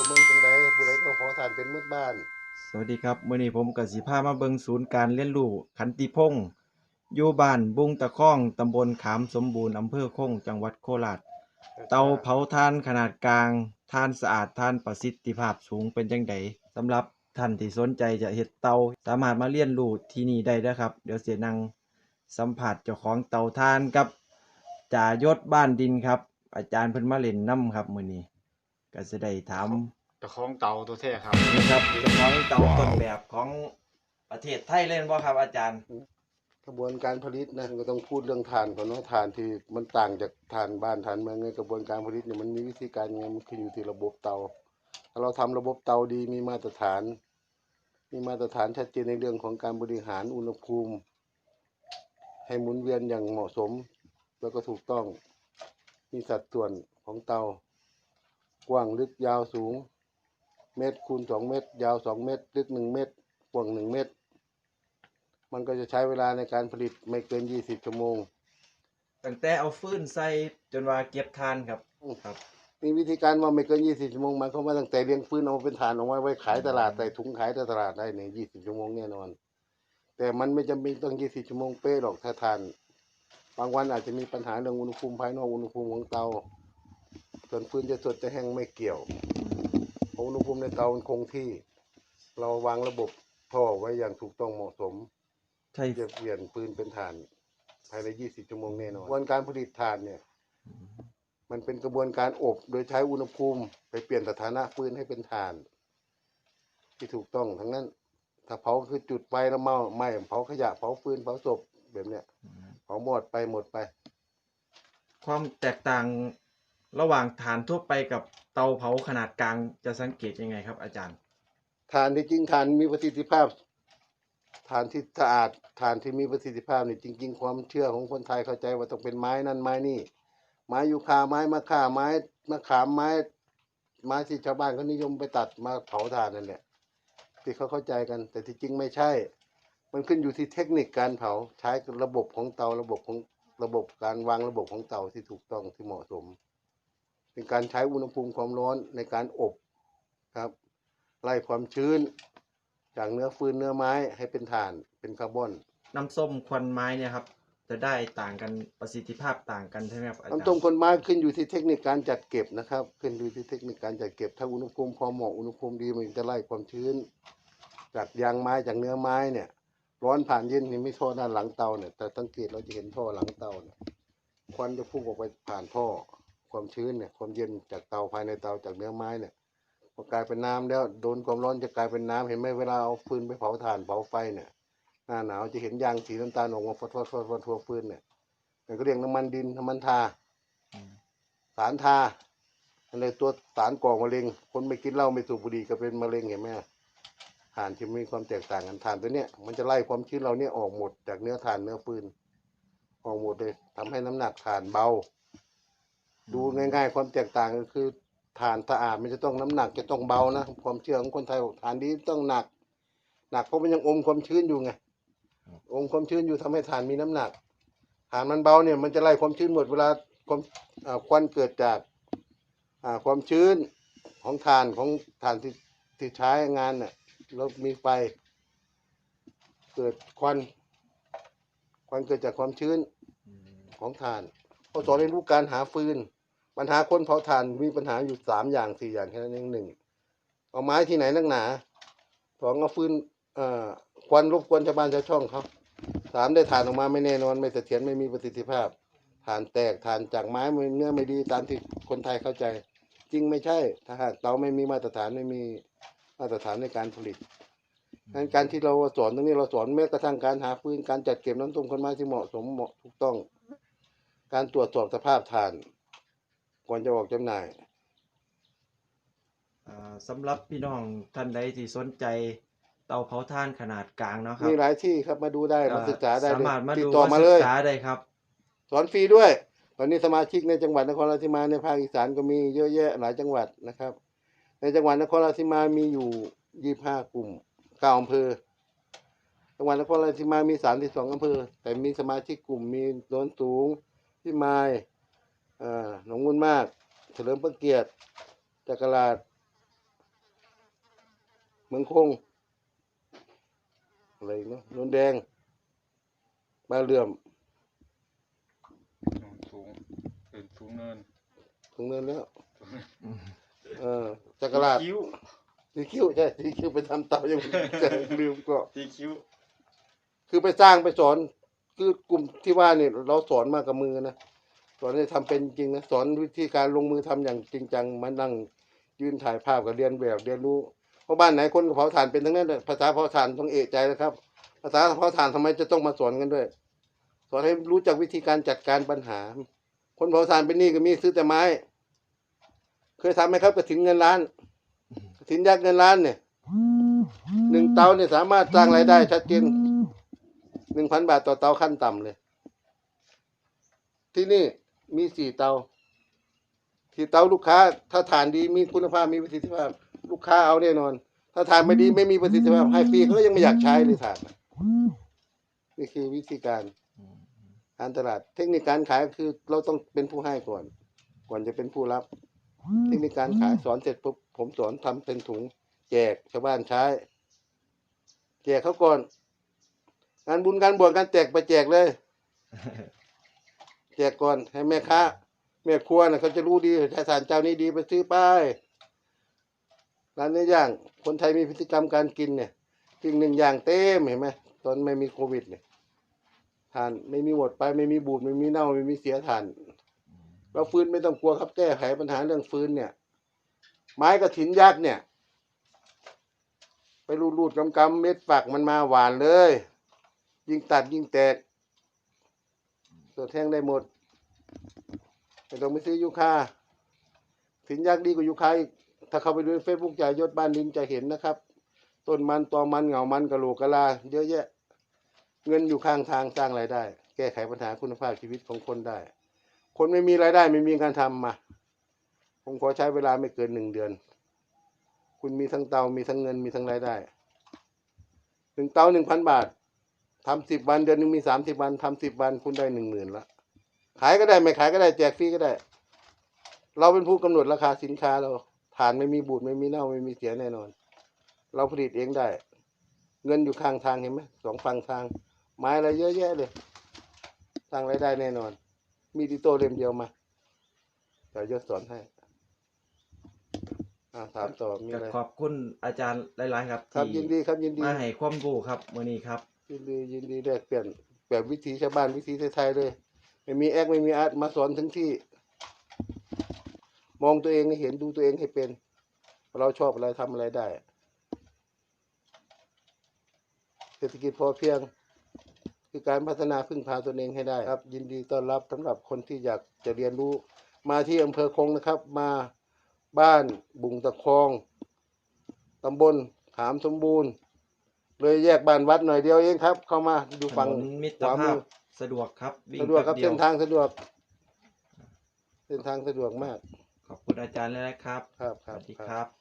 ก็เมืองจังไดผู้ใดก็ขอทานเป็นมืดบ้าน สวัสดีครับมื้อนี้ผมก็สิพามาเบิ่งศูนย์การเรียนรู้ขันติพงศ์อยู่บ้านบุงตะข้องตำบลขามสมบูรณ์อำเภอคงจังหวัดโคราช เตาเผาถ่านขนาดกลางถ่านสะอาดถ่านประสิทธิภาพสูงเป็นจังไดสำหรับท่านที่สนใจจะเฮ็ดเตาสามารถมาเรียนรู้ที่นี่ได้เด้อครับ เดี๋ยวเสียนังสัมผัสเจ้าของเตาถ่านกับจ่ายศบ้านดินครับ อาจารย์เพิ่นมาเล่นนํครับมื้อนี้ก็จะได้ถาม เจ้าของเตาตัวแท้ครับ นี่ครับเจ้าของเตาต้นแบบของประเทศไทยเล่นบ่ครับ อาจารย์ กระบวนการผลิตนะก็ต้องพูดเรื่องถ่านก่อนเนาะถ่านที่มันต่างจากถ่านบ้านถ่านเมืองไงกระบวนการผลิตเนี่ยมันมีวิธีการยังไงมันขึ้นอยู่ที่ระบบเตาถ้าเราทำระบบเตาดีมีมาตรฐาน มีมาตรฐานชัดเจนในเรื่องของการบริหารอุณหภูมิ ให้หมุนเวียนอย่างเหมาะสม แล้วก็ถูกต้องมีสัดส่วนของเตากว้างลึกยาวสูง เมตรคูณสองเมตร ยาวสองเมตร ลึกหนึ่งเมตรกว้างหนึ่งเมตร มันก็จะใช้เวลาในการผลิตไม่เกินยี่สิบชั่วโมง ตั้งแต่เอาฟืนใส่จนว่าเก็บทานครับอืมครับ มีวิธีการว่าไม่เกินยี่สิบชั่วโมงหมายความว่าตั้งแต่เลี้ยงฟืนเอามาเป็นฐานเอาไว้ไว้ขายตลาดใส่ถุงขายในตลาดได้ในยี่สิบชั่วโมงแน่นอน แต่มันไม่จำเป็นต้องยี่สิบชั่วโมงเป๊ะหรอกถ้าทาน บางวันอาจจะมีปัญหาเรื่องอุณหภูมิภายนอกอุณหภูมิของเตาส่วนฟืนจะสดจะแห้งไม่เกี่ยวเพราะ อุณหภูมิในเตามันคงที่ เราวางระบบท่อไว้อย่างถูกต้องเหมาะสมใช่จะเปลี่ยนปืนเป็นถ่าน ภายใน 20 ชั่วโมงแน่นอนกระบวนการผลิตถ่านเนี่ย มันเป็นกระบวนการอบ โดยใช้อุณหภูมิไปเปลี่ยนสถานะฟืนให้เป็นถ่าน ที่ถูกต้องทั้งนั้น ถ้าเผาคือจุดไฟแล้วเมาไหม้เผาขยะเผาฟืนเผาศพแบบเนี้ยเผาหมดไปหมดไป ความแตกต่างระหว่างฐานทั่วไปกับ เตาเผาขนาดกลางจะสังเกตยังไงครับ อาจารย์ฐานที่จริงฐานมีประสิทธิภาพฐานที่สะอาดฐานที่มีประสิทธิภาพนี่จริง ๆ ความเชื่อของคนไทยเข้าใจว่าต้องเป็นไม้นั่นไม้นี่ ไม้ยูคาไม้มะค่าไม้มะขามไม้ ไม้ที่ชาวบ้านเขานิยมไปตัดมาเผาถ่านนั่นแหละที่เขาเข้าใจกัน แต่ที่จริงไม่ใช่ มันขึ้นอยู่ที่เทคนิคการเผาใช้ระบบของเตาระบบของระบบการวางระบบของเตาที่ถูกต้องที่เหมาะสม เป็นการใช้อุณหภูมิความร้อนในการอบครับไล่ความชื้น จากเนื้อฟืนเนื้อไม้ให้เป็นถ่านเป็นคาร์บอน น้ำส้มควันไม้เนี่ยครับ จะได้ต่างกันประสิทธิภาพต่างกันใช่ไหมครับอาจารย์น้ำต้มคนไม้ขึ้นอยู่ที่เทคนิคการจัดเก็บนะครับ ขึ้นอยู่ที่เทคนิคการจัดเก็บถ้าอุณหภูมิพอเหมาะอุณหภูมิดีมันจะไล่ความชื้น จากยางไม้จากเนื้อไม้เนี่ย ร้อนผ่านเย็นนี่ไม่ท่อด้านหลังเตาเนี่ยแต่สังเกตเราจะเห็นท่อหลังเตาเนี่ยควันจะพุ่งออกไปผ่านท่อ ความชื้นเนี่ยความเย็นจากเตาภายในเตาจากเนื้อไม้เนี่ยพอกลายเป็นน้ำแล้วโดนความร้อนจะกลายเป็นน้ำเห็นไหมเวลาเอาฟืนไปเผาถ่านเผาไฟเนี่ยหน้าหนาวจะเห็นยางสีน้ำตาลออกมาฟอดฟอดฟอดฟอดทั่วฟืนเนี่ยมันก็เรียกน้ำมันดินน้ำมันทาสารทาอะไรตัวสารก่อมะเร็ง คนไม่กินเหล้าไม่สูบบุหรี่ก็เป็นมะเร็งเห็นไหมถ่านที่มีความแตกต่างกันถ่านตัวเนี้ยมันจะไล่ความชื้นเราเนี่ยออกหมดจากเนื้อถ่านเนื้อฟืนออกหมดเลยทำให้น้ำหนักถ่านเบา ดูง่ายๆความแตกต่างก็คือถ่านสะอาดมันจะต้องน้ำหนักจะต้องเบานะความเชื่อของคนไทยบอกถ่านดีต้องหนัก หนักเพราะมันยังอมความชื้นอยู่ไงอมความชื้นอยู่ทำให้ถ่านมีน้ำหนักถ่านมันเบาเนี่ยมันจะไล่ความชื้นหมดเวลาความอ่าควันเกิดจากอ่าความชื้นของถ่านของถ่านที่ที่ใช้งานเนี่ยแล้วมีไฟเกิดควันควันเกิดจากความชื้น ของถ่านเขาสอนให้รู้การหาฟืน ปัญหาคนเผาถ่านมีปัญหาอยู่สามอย่างสี่อย่างแค่นั้นเองหนึ่งเอาไม้ที่ไหนนักหนาสองเอาฟืนเอ่อควันรบกวนชาวบ้านชาวช่องเขาสามได้ถ่านออกมาไม่แน่นอนไม่เสถียรไม่มีประสิทธิภาพถ่านแตกถ่านจากไม้เนื้อไม่ดีตามที่คนไทยเข้าใจ จริงไม่ใช่ ถ้าหากเราไม่มีมาตรฐานไม่มีมาตรฐานในการผลิตงั้นการที่เราสอนตรงนี้เราสอนแม้กระทั่งการหาฟืนการจัดเก็บน้ำต้มคนไม้ที่เหมาะสมเหมาะถูกต้อง การตรวจสอบสภาพถ่าน ก่อนจะออกจำหน่าย อ่าสำหรับพี่น้องท่านใดที่สนใจเตาเผาถ่านขนาดกลางเนาะครับมีหลายที่ครับมาดูได้มาศึกษาได้เลสายมารถมาติดดูต่อมาเลยศึกษาได้ครับ สอนฟรีด้วย ตอนนี้สมาชิกในจังหวัดนครราชสีมาในภาคอีสานก็มีเยอะแยะหลายจังหวัดนะครับ ในจังหวัดนครราชสีมามีอยู่ยี่ห้ากลุ่มเก้าอำเภอ จังหวัดนครราชสีมามีสามที่สองอำเภอ แต่มีสมาชิกกลุ่มมีโนนสูงพี่ไม้เอ่อ หนองมุนมาก เฉลิมพระเกียรติจักราชเมืองคง อะไรเนาะนนแดงบ้านเลื่อมสูงเป็นสูงเนินถึงเนินแล้วอืมเออจักรราชคิ้วสีคิ้วใช่สีคิ้วไปทำเตายังจะลืมก็ที่คิ้วคือไปสร้างไปสอนคือกลุ่มที่ว่าเนี่ยเราสอนมากับมือนะ สอนให้ทำเป็นจริงนะสอนวิธีการลงมือทำอย่างจริงจังมานั่งยืนถ่ายภาพกับเรียนแบบเรียนรู้เพราะบ้านไหนคนเผาถ่านเป็นทั้งนั้นเลยภาษาเผาถ่านต้องเอะใจนะครับ ภาษาเผาถ่านทำไมจะต้องมาสอนกันด้วย สอนให้รู้จักวิธีการจัดการปัญหา คนเผาถ่านเป็นนี้ก็มีซื้อแต่ไม้ เคยทำไหมครับกระถินเงินล้านกระถินยักษ์เงินล้านเนี่ยหนึ่งเตาเนี่ยสามารถสร้างรายได้ชัดเจนหนึ่งพันบาทต่อเตาขั้นต่ำเลย ที่นี่ มีสี่เตาสี่เตาลูกค้า ถ้าฐานดีมีคุณภาพมีประสิทธิภาพ ลูกค้าเอาแน่นอน ถ้าฐานไม่ดีไม่มีประสิทธิภาพให้ฟรีเขาก็ยังไม่อยากใช้เลยฐานน่ะนี่คือวิธีการอืมการตลาด เทคนิคการขายก็คือเราต้องเป็นผู้ให้ก่อน ก่อนจะเป็นผู้รับ เทคนิคการขายสอนเสร็จปุ๊บผมสอนทำเป็นถุง แจกชาวบ้านใช้ แจกเขาก่อนงานบุญงานบวชการแจกไปแจกเลยแจกก่อนให้แม่ค้าแม่ครัวนะเขาจะรู้ดีใช้สารเจ้านี้ดีไปซื้อไปร้านเนื้อย่างคนไทยมีพฤติกรรมการกินเนี่ยสิ่งหนึ่งอย่างเต็มเห็นไหมตอนไม่มีโควิดเนี่ยทานไม่มีหมดไปไม่มีบูดไม่มีเน่าไม่มีเสียทาน เราฟื้นไม่ต้องกลัวครับแก้ไขปัญหาเรื่องฟื้นเนี่ย ไม้กระถินยักษ์เนี่ย ไปรูดรูดกำกำเม็ดฝักมันมาหวานเลย ยิ่งตัดยิ่งแตก วแท่งได้หมดไม่ต้องไปซื้อยูคาถินยักดีกว่ายูคาอีกถ้าเข้าไปดูเฟซบุ๊กจ่ายยศบ้านดินจะเห็นนะครับ ต้นมันตอมันเหงามันกะโหลกกะลา เยอะแยะ เงินอยู่ข้างทางสร้างรายได้ แก้ไขปัญหาคุณภาพชีวิตของคนได้ คนไม่มีรายได้ไม่มีงานทำมา ผมขอใช้เวลาไม่เกินหนึ่งเดือน คุณมีทั้งเตา มีทั้งเงิน มีทั้งรายได้หนึ่งเตาหนึ่งพันบาท ทำสิบวันเดือนหนึ่งมีสามสิบวันทำสิบวันคุณได้หนึ่งหมื่นละขายก็ได้ไม่ขายก็ได้แจกฟรีก็ได้ เราเป็นผู้กำหนดราคาสินค้าเราฐานไม่มีบูดไม่มีเน่าไม่มีเสียแน่นอน เราผลิตเองได้ เงินอยู่ข้างทางเห็นไหมสองฝั่งทาง ไม้อะไรเยอะแยะเลยสร้างรายได้แน่นอน มีดิโตเล่มเดียวมาเดี๋ยวยศสอนให้อ่าถามต่อมีก็อะไรขอบคุณอาจารย์หลาย ๆ ครับครับที่ยินดีครับยินดีมาให้ความรู้ครับมื้อนี้ครับ ยินดียินดีแลกเปลี่ยนแบบวิถีชาวบ้านวิถีไทยๆเลย ไม่มีแอคไม่มีอาร์ตมาสอนถึงที่ มองตัวเองให้เห็นดูตัวเองให้เป็น เราชอบอะไรทำอะไรได้ เศรษฐกิจพอเพียงคือการพัฒนาพึ่งพาตนเองให้ได้ครับ ยินดีต้อนรับสำหรับคนที่อยากจะเรียนรู้ มาที่อำเภอคงนะครับ มาบ้านบุงตะคองตำบลขามสมบูรณ์ เลยแยกบ้านวัดหน่อยเดียวเองครับ เข้ามาดูถฝั่งนนมิตขรวาภามืพอสะดวกครับวิ่งสะดวกครับแป๊เส้นเดียทางสะดวก เส้นทางสะดวกมากขอบคุณอาจารย์แล้วนะครับครับคสรับวัสดีครับครับ